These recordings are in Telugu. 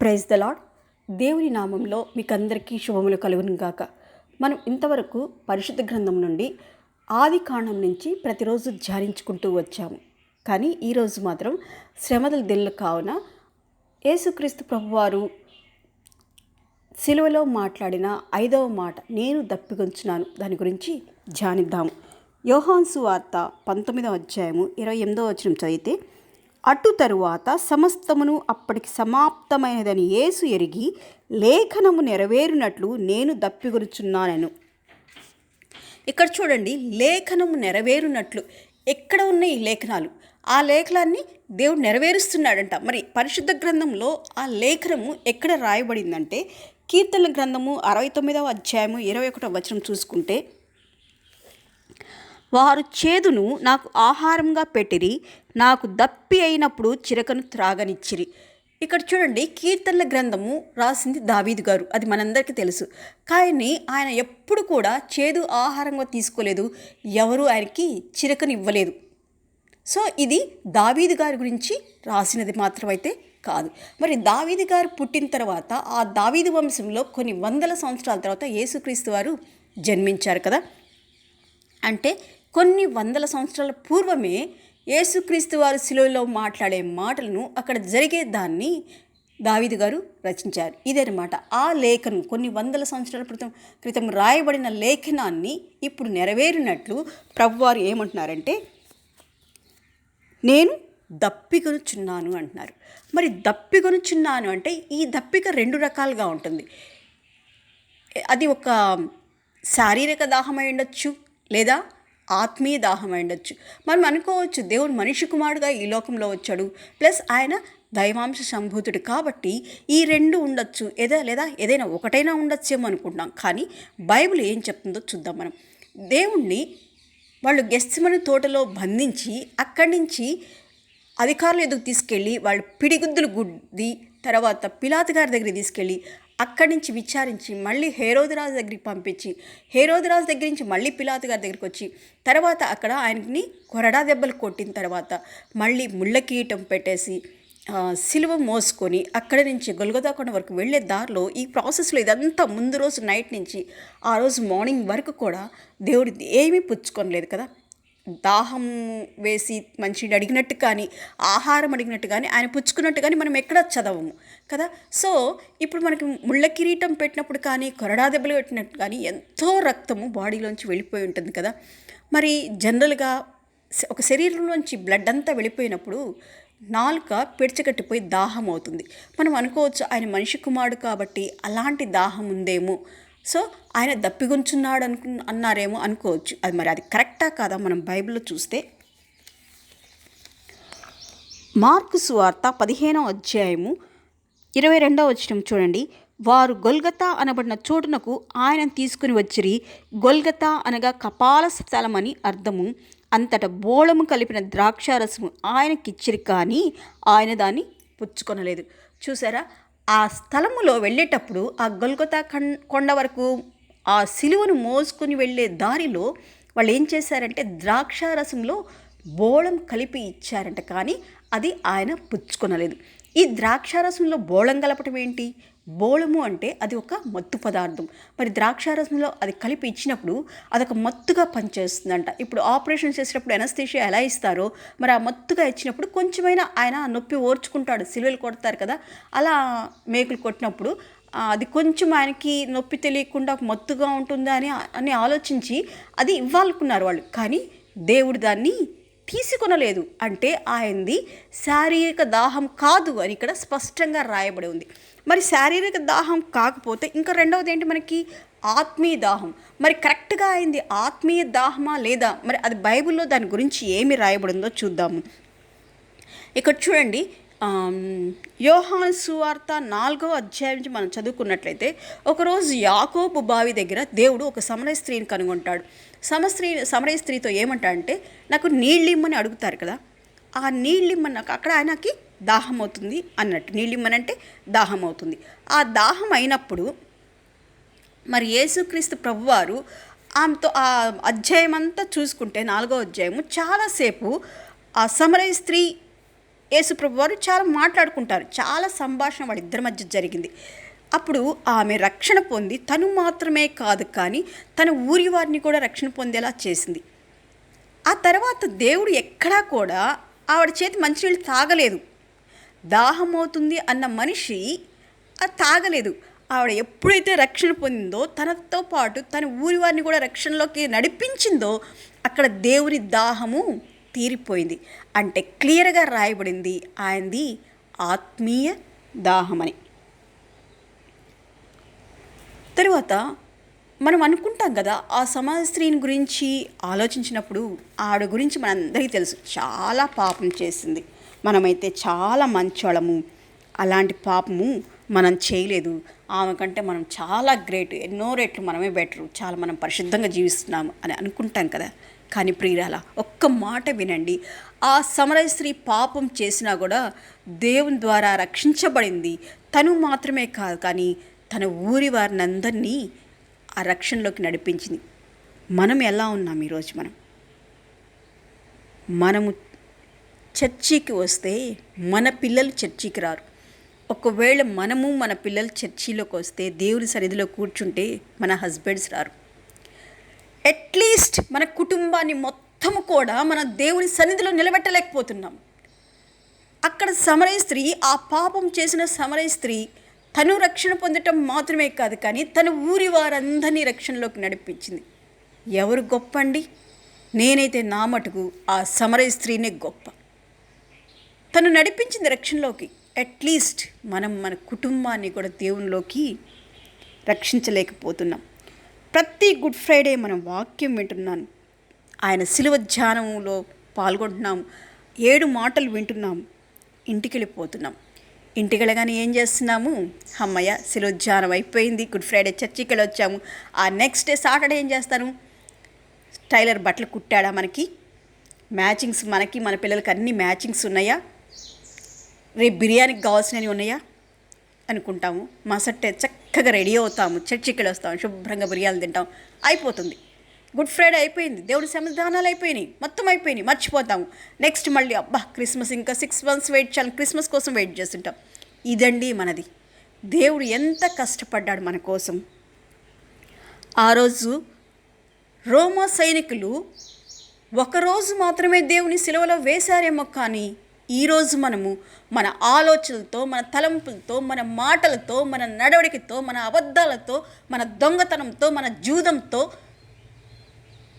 ప్రైజ్ ద లాడ్ దేవుని నామంలో మీకు అందరికీ శుభములు కలుగును గాక. మనం ఇంతవరకు పరిశుద్ధ గ్రంథం నుండి ఆది కాండం నుంచి ప్రతిరోజు ధ్యానించుకుంటూ వచ్చాము. కానీ ఈరోజు మాత్రం శ్రమదల దిల్లు కావున యేసుక్రీస్తు ప్రభువారు సిలువలో మాట్లాడిన ఐదవ మాట నేను దప్పిగొంచున్నాను. దాని గురించి ధ్యానిద్దాము. యోహాన్సు వార్త పంతొమ్మిదవ అధ్యాయము ఇరవై ఎనిమిదవ వచనం చదివితే అటు తరువాత సమస్తమును అప్పటికి సమాప్తమైనదని యేసు ఎరిగి లేఖనము నెరవేరునట్లు నేను దప్పిగొరుచున్నానను ఇక్కడ చూడండి లేఖనము నెరవేరునట్లు. ఎక్కడ ఉన్న ఈ లేఖనాలు? ఆ లేఖనాన్ని దేవుడు నెరవేరుస్తున్నాడంట. మరి పరిశుద్ధ గ్రంథంలో ఆ లేఖనము ఎక్కడ రాయబడిందంటే కీర్తన గ్రంథము అరవై తొమ్మిదవ అధ్యాయము ఇరవై ఒకటవ వచనం చూసుకుంటే వారు చేదును నాకు ఆహారంగా పెట్టిరి నాకు దప్పి అయినప్పుడు చిరకను త్రాగనిచ్చిరి. ఇక్కడ చూడండి కీర్తనల గ్రంథము రాసింది దావీదు గారు. అది మనందరికీ తెలుసు. కానీ ఆయన ఎప్పుడు కూడా చేదు ఆహారంగా తీసుకోలేదు. ఎవరు ఆయనకి చిరకను ఇవ్వలేదు సో ఇది దావీదు గారి గురించి రాసినది మాత్రమైతే కాదు. మరి దావీదు గారు పుట్టిన తర్వాత ఆ దావీదు వంశంలో కొన్ని వందల సంవత్సరాల తర్వాత యేసుక్రీస్తు వారు జన్మించారు కదా. అంటే కొన్ని వందల సంవత్సరాల పూర్వమే యేసుక్రీస్తు వారు శిలువలో మాట్లాడే మాటలను అక్కడ జరిగే దాన్ని దావిది గారు రచించారు. ఇదనమాట. ఆ లేఖను కొన్ని వందల సంవత్సరాల క్రితం క్రితం రాయబడిన లేఖనాన్ని ఇప్పుడు నెరవేరినట్లు ప్రభువారు ఏమంటున్నారంటే నేను దప్పికొనుచున్నాను అంటున్నారు. మరి దప్పికొనుచున్నాను అంటే ఈ దప్పిక రెండు రకాలుగా ఉంటుంది. అది ఒక శారీరక దాహం ఉండొచ్చు లేదా ఆత్మీయ దాహం అయి ఉండొచ్చు మనం అనుకోవచ్చు దేవుడు మనిషి కుమారుడుగా ఈ లోకంలో వచ్చాడు. ప్లస్ ఆయన దైవాంశ సంభూతుడు కాబట్టి ఈ రెండు ఉండొచ్చు. ఏదా లేదా ఏదైనా ఒకటైనా ఉండొచ్చేమో అనుకుంటున్నాం. కానీ బైబిల్ ఏం చెప్తుందో చూద్దాం మనం. దేవుణ్ణి వాళ్ళు గెస్తిమని తోటలో బంధించి అక్కడి నుంచి అధికారులు ఎదుగు తీసుకెళ్ళి వాళ్ళు పిడిగుద్దులు గుద్ది తర్వాత పిలాత్ గారి దగ్గరికి తీసుకెళ్ళి అక్కడి నుంచి విచారించి మళ్ళీ హేరోదిరాజు దగ్గరికి పంపించి హేరోదిరాజు దగ్గర నుంచి మళ్ళీ పిలాతు గారి దగ్గరికి వచ్చి తర్వాత అక్కడ ఆయనని కొరడా దెబ్బలు కొట్టిన తర్వాత మళ్ళీ ముళ్ళ కీటం పెట్టేసి సిలువ మోసుకొని అక్కడి నుంచి గొలగదాకొండ వరకు వెళ్ళే దారిలో ఈ ప్రాసెస్లో ఇదంతా ముందు రోజు నైట్ నుంచి ఆ రోజు మార్నింగ్ వరకు కూడా దేవుడు ఏమీ పుచ్చుకోనలేదు కదా. దాహం వేసి మంచిని అడిగినట్టు కానీ ఆహారం అడిగినట్టు కానీ ఆయన పుచ్చుకున్నట్టు కానీ మనం ఎక్కడ చదవము కదా? సో ఇప్పుడు మనకి ముళ్ళ కిరీటం పెట్టినప్పుడు కానీ కొరడా దెబ్బలు పెట్టినట్టు కానీ ఎంతో రక్తము బాడీలోంచి వెళ్ళిపోయి ఉంటుంది కదా? మరి జనరల్గా ఒక శరీరంలోంచి బ్లడ్ అంతా వెళ్ళిపోయినప్పుడు నాలుక పిడిచకట్టిపోయి దాహం అవుతుంది. మనం అనుకోవచ్చు ఆయన మనిషి కుమారుడు కాబట్టి అలాంటి దాహం ఉందేమో సో ఆయన దప్పిగుంచున్నాడు అనుకు అన్నారేమో అనుకోవచ్చు. అది మరి అది కరెక్టా కాదా మనం బైబిల్లో చూస్తే? మార్కు సువార్త పదిహేనవ అధ్యాయము ఇరవై రెండవ వచ్చిన చూడండి. వారు గొల్గతా అనబడిన చోటునకు ఆయన తీసుకుని వచ్చిరి. గొల్గతా అనగా కపాల స్థలమని అర్థము. అంతట బోళము కలిపిన ద్రాక్షారసము ఆయనకిచ్చిరి కానీ ఆయన దాన్ని పుచ్చుకొనలేదు. చూసారా? ఆ స్థలములో వెళ్ళేటప్పుడు ఆ గొల్గొతా కొండ వరకు ఆ సిలువను మోసుకుని వెళ్ళే దారిలో వాళ్ళు ఏం చేశారంటే ద్రాక్షారసంలో బోళం కలిపి ఇచ్చారంట కానీ అది ఆయన పుచ్చుకొనలేదు. ఈ ద్రాక్షారసంలో బోళం కలపటం ఏంటి? బోళము అంటే అది ఒక మత్తు పదార్థం. మరి ద్రాక్షారసంలో అది కలిపి ఇచ్చినప్పుడు అదొక మత్తుగా పనిచేస్తుందంట. ఇప్పుడు ఆపరేషన్ చేసేటప్పుడు ఎనస్థేషియా ఎలా ఇస్తారో మరి ఆ మత్తుగా ఇచ్చినప్పుడు కొంచెమైనా ఆయన నొప్పి ఓర్చుకుంటాడు సిలువలు కొడతారు కదా అలా మేకులు కొట్టినప్పుడు అది కొంచెం ఆయనకి నొప్పి తెలియకుండా మత్తుగా ఉంటుందా అని అని ఆలోచించి అది ఇవ్వాలనుకున్నారు వాళ్ళు. కానీ దేవుడు దాన్ని తీసుకొనలేదు. అంటే ఆయనది శారీరక దాహం కాదు అని ఇక్కడ స్పష్టంగా రాయబడి ఉంది. మరి శారీరక దాహం కాకపోతే ఇంకా రెండవది ఏంటి మనకి ఆత్మీయ దాహం. మరి కరెక్ట్గా అయింది ఆత్మీయ దాహమా లేదా? మరి అది బైబిల్లో దాని గురించి ఏమి రాయబడిందో చూద్దాము. ఇక్కడ చూడండి యోహాన్ సువార్త నాలుగో అధ్యాయం నుంచి మనం చదువుకున్నట్లయితే ఒకరోజు యాకోబు బావి దగ్గర దేవుడు ఒక సమరయ స్త్రీని కనుగొంటాడు. సమ స్త్రీ సమరయ స్త్రీతో ఏమంటాడంటే నాకు నీళ్ళిమ్మని అడుగుతారు కదా. ఆ నీళ్ళిమ్మని నాకు అక్కడ ఆయనకి దాహం అవుతుంది అన్నట్టు. నీళ్ళిమ్మనంటే దాహం అవుతుంది ఆ దాహం అయినప్పుడు మరి యేసుక్రీస్తు ప్రభువారు ఆమెతో ఆ అధ్యాయం అంతా చూసుకుంటే నాలుగో అధ్యాయము చాలాసేపు ఆ సమరయ స్త్రీ యేసుప్రభు వారు చాలా మాట్లాడుకుంటారు. చాలా సంభాషణ వాళ్ళిద్దరి మధ్య జరిగింది. అప్పుడు ఆమె రక్షణ పొంది తను మాత్రమే కాదు కానీ తన ఊరి వారిని కూడా రక్షణ పొందేలా చేసింది. ఆ తర్వాత దేవుడు ఎక్కడా కూడా ఆవిడ చేతి మంచినీళ్ళు తాగలేదు. దాహం అవుతుంది అన్న మనిషి అది తాగలేదు. ఆవిడ ఎప్పుడైతే రక్షణ పొందిందో తనతో పాటు తన ఊరి వారిని కూడా రక్షణలోకి నడిపించిందో అక్కడ దేవుని దాహము తీరిపోయింది. అంటే క్లియర్గా రాయబడింది ఆయనది ఆత్మీయ దాహమని. తరువాత మనం అనుకుంటాం కదా ఆ సమాజ స్త్రీని గురించి ఆలోచించినప్పుడు ఆవిడ గురించి మనందరికీ తెలుసు. చాలా పాపం చేసింది. మనమైతే చాలా మంచోళము అలాంటి పాపము మనం చేయలేదు. ఆమె కంటే మనం చాలా గ్రేట్. ఎన్నో రేట్లు మనమే బెటరు. చాలా మనం పరిశుద్ధంగా జీవిస్తున్నాము అని అనుకుంటాం కదా. కానీ ప్రియురాల ఒక్క మాట వినండి. ఆ సమరయ స్త్రీ పాపం చేసినా కూడా దేవుని ద్వారా రక్షించబడింది. తను మాత్రమే కాదు కానీ తన ఊరి వారిని అందరినీ ఆ రక్షణలోకి నడిపించింది. మనం ఎలా ఉన్నాం ఈరోజు మనం? మనము చర్చికి వస్తే మన పిల్లలు చర్చికి రారు. ఒకవేళ మనము మన పిల్లలు చర్చిలోకి వస్తే దేవుని సన్నిధిలో కూర్చుంటే మన హస్బెండ్స్ రారు. అట్లీస్ట్ మన కుటుంబాన్ని మొత్తము కూడా మన దేవుని సన్నిధిలో నిలబెట్టలేకపోతున్నాం. అక్కడ సమరయ స్త్రీ ఆ పాపం చేసిన సమరయ స్త్రీ తను రక్షణ పొందటం మాత్రమే కాదు కానీ తన ఊరి వారందరినీ రక్షణలోకి నడిపించింది. ఎవరు గొప్ప అండి నేనైతే నా మటుకు ఆ సమరయ స్త్రీనే గొప్ప. తను నడిపించింది రక్షణలోకి. అట్లీస్ట్ మనం మన కుటుంబాన్ని కూడా దేవునిలోకి రక్షించలేకపోతున్నాం. ప్రతి గుడ్ ఫ్రైడే మనం వాక్యం వింటున్నాను ఆయన శిలువ ధ్యానంలో పాల్గొంటున్నాం. ఏడు మాటలు వింటున్నాం. ఇంటికి వెళ్ళిపోతున్నాం ఇంటికి వెళ్ళగానే ఏం చేస్తున్నాము? అమ్మయ్య శిలువ ధ్యానం అయిపోయింది. గుడ్ ఫ్రైడే చర్చికి వచ్చాము ఆ నెక్స్ట్ డే సాటర్డే ఏం చేస్తాను టైలర్ బట్టలు కుట్టాడా మనకి? మ్యాచింగ్స్ మనకి మన పిల్లలకి అన్ని మ్యాచింగ్స్ ఉన్నాయా? రేపు బిర్యానీకి కావాల్సినవి ఉన్నాయా? అనుకుంటాము. మసట్టే చక్కగా రెడీ అవుతాము. చర్చికి వస్తాము. శుభ్రంగా బిర్యానీ తింటాం అయిపోతుంది. గుడ్ ఫ్రైడే అయిపోయింది. దేవుడి సమాధానాలు అయిపోయినాయి. మొత్తం అయిపోయినాయి. మర్చిపోతాము. నెక్స్ట్ మళ్ళీ అబ్బా క్రిస్మస్ ఇంకా సిక్స్ మంత్స్ వెయిట్ చేయాలి. క్రిస్మస్ కోసం వెయిట్ చేస్తుంటాం. ఇదండి మనది. దేవుడు ఎంత కష్టపడ్డాడు మన కోసం. ఆ రోజు రోమా సైనికులు ఒకరోజు మాత్రమే దేవుని సిలువలో వేశారేమో కానీ ఈరోజు మనము మన ఆలోచనలతో మన తలంపులతో మన మాటలతో మన నడవడికతో మన అబద్ధాలతో మన దొంగతనంతో మన జూదంతో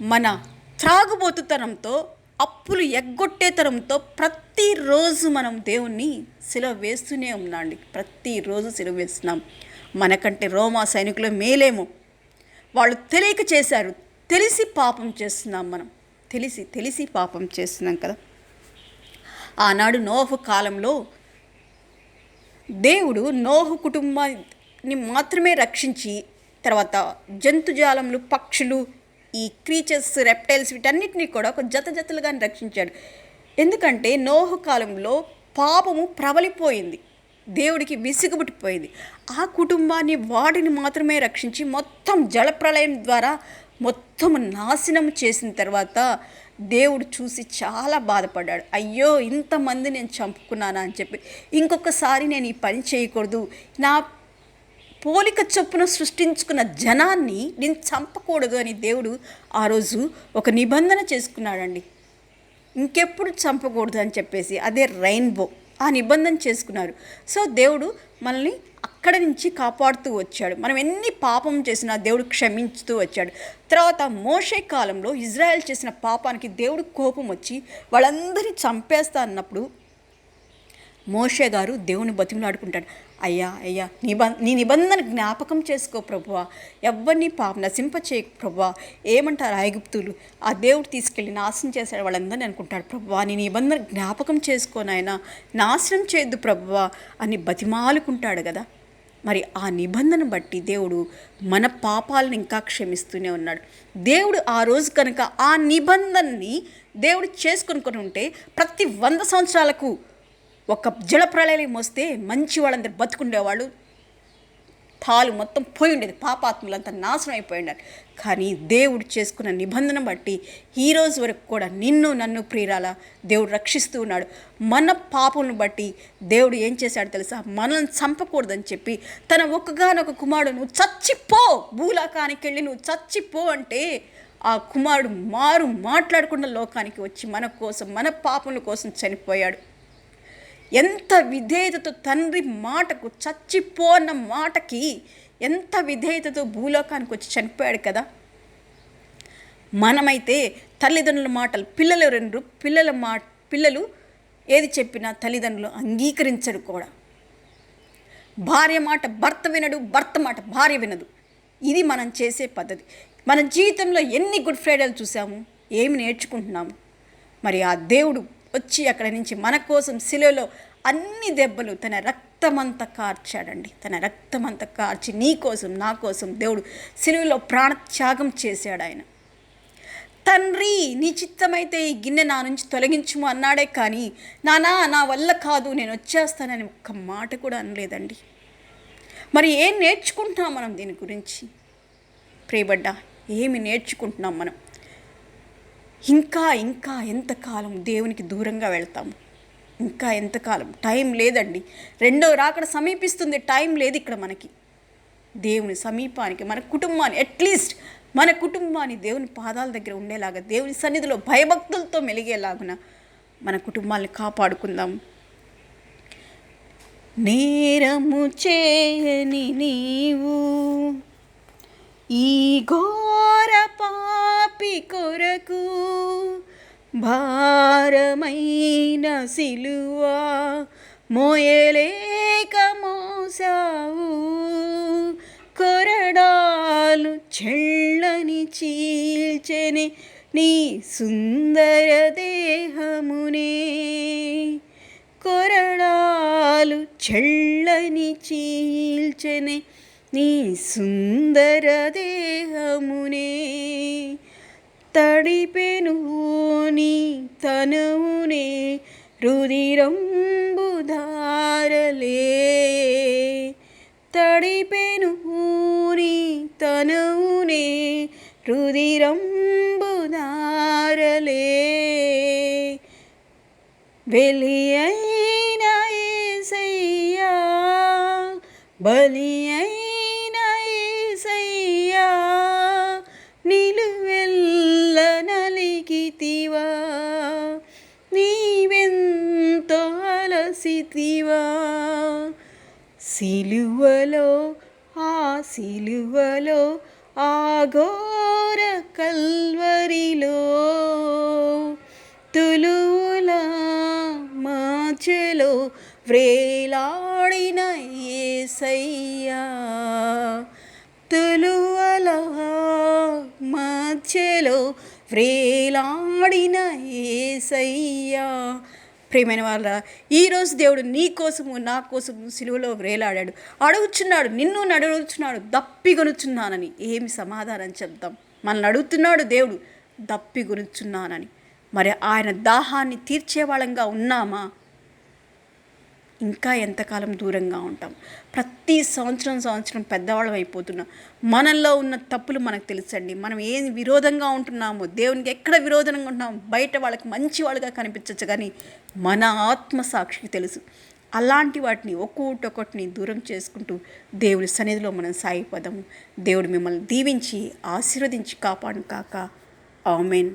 మన త్రాగుబోతుతనంతో అప్పులు ఎగ్గొట్టేతనంతో ప్రతిరోజు మనం దేవుణ్ణి సిలువ వేస్తూనే ఉన్నాండి. ప్రతిరోజు సిలువ వేస్తున్నాం. మనకంటే రోమా సైనికులు మేలేమో. వాళ్ళు తెలియక చేశారు. తెలిసి పాపం చేస్తున్నాం మనం. తెలిసి తెలిసి పాపం చేస్తున్నాం కదా. ఆనాడు నోహు కాలంలో దేవుడు నోహు కుటుంబాన్ని మాత్రమే రక్షించి తర్వాత జంతుజాలములు పక్షులు ఈ క్రీచర్స్ రెప్టైల్స్ వీటన్నిటిని కూడా ఒక జత జతలుగా రక్షించాడు. ఎందుకంటే నోహు కాలంలో పాపము ప్రబలిపోయింది. దేవుడికి విసుగుబుట్టిపోయింది. ఆ కుటుంబాన్ని వాడిని మాత్రమే రక్షించి మొత్తం జలప్రలయం ద్వారా మొత్తం నాశనం చేసిన తర్వాత దేవుడు చూసి చాలా బాధపడ్డాడు. అయ్యో ఇంతమంది నేను చంపుకున్నానా అని చెప్పి. ఇంకొకసారి నేను ఈ పని చేయకూడదు. నా పోలిక చొప్పున సృష్టించుకున్న జనాన్ని నేను చంపకూడదు అని దేవుడు ఆ రోజు ఒక నిబంధన చేసుకున్నాడండి. ఇంకెప్పుడు చంపకూడదు అని చెప్పేసి అదే రెయిన్బో ఆ నిబంధన చేసుకున్నారు. సో దేవుడు మనల్ని అక్కడ నుంచి కాపాడుతూ వచ్చాడు. మనం ఎన్ని పాపం చేసినా దేవుడు క్షమించుతూ వచ్చాడు. తర్వాత మోషే కాలంలో ఇజ్రాయెల్ చేసిన పాపానికి దేవుడు కోపం వచ్చి వాళ్ళందరినీ చంపేస్తా అన్నప్పుడు మోషే గారు దేవుని బతిమలాడుకుంటాడు అయ్యా అయ్యా నిబ నీ నిబంధన జ్ఞాపకం చేసుకో ప్రభువా. ఎవరిని పాప నశింప చేయకు ప్రభువా. ఏమంటారు ఐగుప్తులు? ఆ దేవుడు తీసుకెళ్ళి నాశనం చేశాడు వాళ్ళందరినీ అనుకుంటాడు ప్రభువా. నీ నిబంధన జ్ఞాపకం చేసుకోనైనా నాశనం చేయొద్దు ప్రభువా అని బతిమాలుకుంటాడు కదా. మరి ఆ నిబంధన బట్టి దేవుడు మన పాపాలను ఇంకా క్షమిస్తూనే ఉన్నాడు. దేవుడు ఆ రోజు కనుక ఆ నిబంధనని దేవుడు చేసుకొని ఉంటే ప్రతి వంద సంవత్సరాలకు ఒక జలప్రళయం వస్తే మంచి వాళ్ళందరూ బతుకుండేవాళ్ళు. పాలు మొత్తం పోయి ఉండేది. పాపాత్ములంతా నాశనం అయిపోయి ఉండాలి. కానీ దేవుడు చేసుకున్న నిబంధన బట్టి ఈ రోజు వరకు కూడా నిన్ను నన్ను ప్రియురాల దేవుడు రక్షిస్తూ ఉన్నాడు. మన పాపలను బట్టి దేవుడు ఏం చేశాడు తెలుసా? మనల్ని చంపకూడదని చెప్పి తన ఒక్కగానొక కుమారుడు నువ్వు చచ్చిపో భూలోకానికి వెళ్ళి నువ్వు చచ్చిపో అంటే ఆ కుమారుడు మారు మాట్లాడకుండా లోకానికి వచ్చి మన కోసం మన పాపముల కోసం చనిపోయాడు. ఎంత విధేయతతో తండ్రి మాటకు చచ్చిపోన్న మాటకి ఎంత విధేయతతో భూలోకానికి వచ్చి చనిపోయాడు కదా? మనమైతే తల్లిదండ్రుల మాటలు పిల్లలు రెండు పిల్లల మా పిల్లలు ఏది చెప్పినా తల్లిదండ్రులు అంగీకరించడు కూడా. భార్య మాట భర్త వినడు భర్త మాట భార్య వినదు. ఇది మనం చేసే పద్ధతి. మన జీవితంలో ఎన్ని గుడ్ ఫ్రైడేలు చూసాము ఏమి నేర్చుకుంటున్నాము? మరి ఆ దేవుడు వచ్చి అక్కడ నుంచి మన కోసం శిలలో అన్ని దెబ్బలు తన రక్తమంత కార్చాడండి. తన రక్తమంత కార్చి నీ కోసం నా కోసం దేవుడు శిలువలో ప్రాణత్యాగం చేశాడు ఆయన తండ్రి నీ చిత్తమైతే ఈ గిన్నె నా నుంచి తొలగించుము అన్నాడే కానీ నానా నా వల్ల కాదు నేను వచ్చేస్తానని ఒక్క మాట కూడా అనలేదండి. మరి ఏం నేర్చుకుంటున్నాం మనం దీని గురించి? ప్రియబడ్డ ఏమి నేర్చుకుంటున్నాం మనం? ఇంకా ఇంకా ఎంతకాలం దేవునికి దూరంగా వెళ్తాము ఇంకా ఎంతకాలం? టైం లేదండి. రెండో రాకడ సమీపిస్తుంది టైం లేదు ఇక్కడ మనకి. దేవుని సమీపానికి మన కుటుంబాన్ని అట్లీస్ట్ మన కుటుంబాన్ని దేవుని పాదాల దగ్గర ఉండేలాగా దేవుని సన్నిధిలో భయభక్తులతో మెలిగేలాగున మన కుటుంబాన్ని కాపాడుకుందాం. నేరము చేయని నీవు ఈ ఘోర పాపి కొరకు భారమైన సిలువా మోయలేక మోసావు. కొరడాలు చెళ్ళని చీల్చెని నీ సుందర దేహమునే. కొరడాలు చెళ్ళని చీల్చెనే నీ సుందర దేహమునే తడిపెను నీ తనవునే రుదిరంబుధారలే తడిపెను నీ తనవునే రుదిరంబుధారలే వెలియైన ఏసయ్యా బలియై వెళ్ళ నలిగితివా నీవెంతో అలసితివా? సిలువలో ఆ సిలువలో ఆ ఘోర కల్వరిలో తులుల మాచెలో వ్రేలాడిన ఏసయ్యా. మధ్యలో వ్రేలాడిన ఏసయ్యా. ప్రేమైన వాళ్ళ ఈరోజు దేవుడు నీ కోసము నా కోసము సిలువలో వ్రేలాడాడు. అడుగుచున్నాడు నిన్ను నడుగుచున్నాడు దప్పిగొనుచున్నానని ఏమి సమాధానం చెప్దాం? మనల్ని అడుగుతున్నాడు దేవుడు దప్పిగొనుచున్నానని మరి ఆయన దాహాన్ని తీర్చే వాళ్ళంగా ఉన్నామా? ఇంకా ఎంతకాలం దూరంగా ఉంటాం? ప్రతి సంవత్సరం సంవత్సరం పెద్దవాళ్ళం అయిపోతున్నాం. మనల్లో ఉన్న తప్పులు మనకు తెలుసండి. మనం ఏం విరోధంగా ఉంటున్నామో దేవునికి ఎక్కడ విరోధంగా ఉంటున్నామో బయట వాళ్ళకి మంచి వాళ్ళుగా కనిపించవచ్చు కానీ మన ఆత్మసాక్షికి తెలుసు. అలాంటి వాటిని ఒక్కొక్కటిని దూరం చేసుకుంటూ దేవుని సన్నిధిలో మనం సాగిపోదాము. దేవుడు మిమ్మల్ని దీవించి ఆశీర్వదించి కాపాడు కాక. ఆమెన్.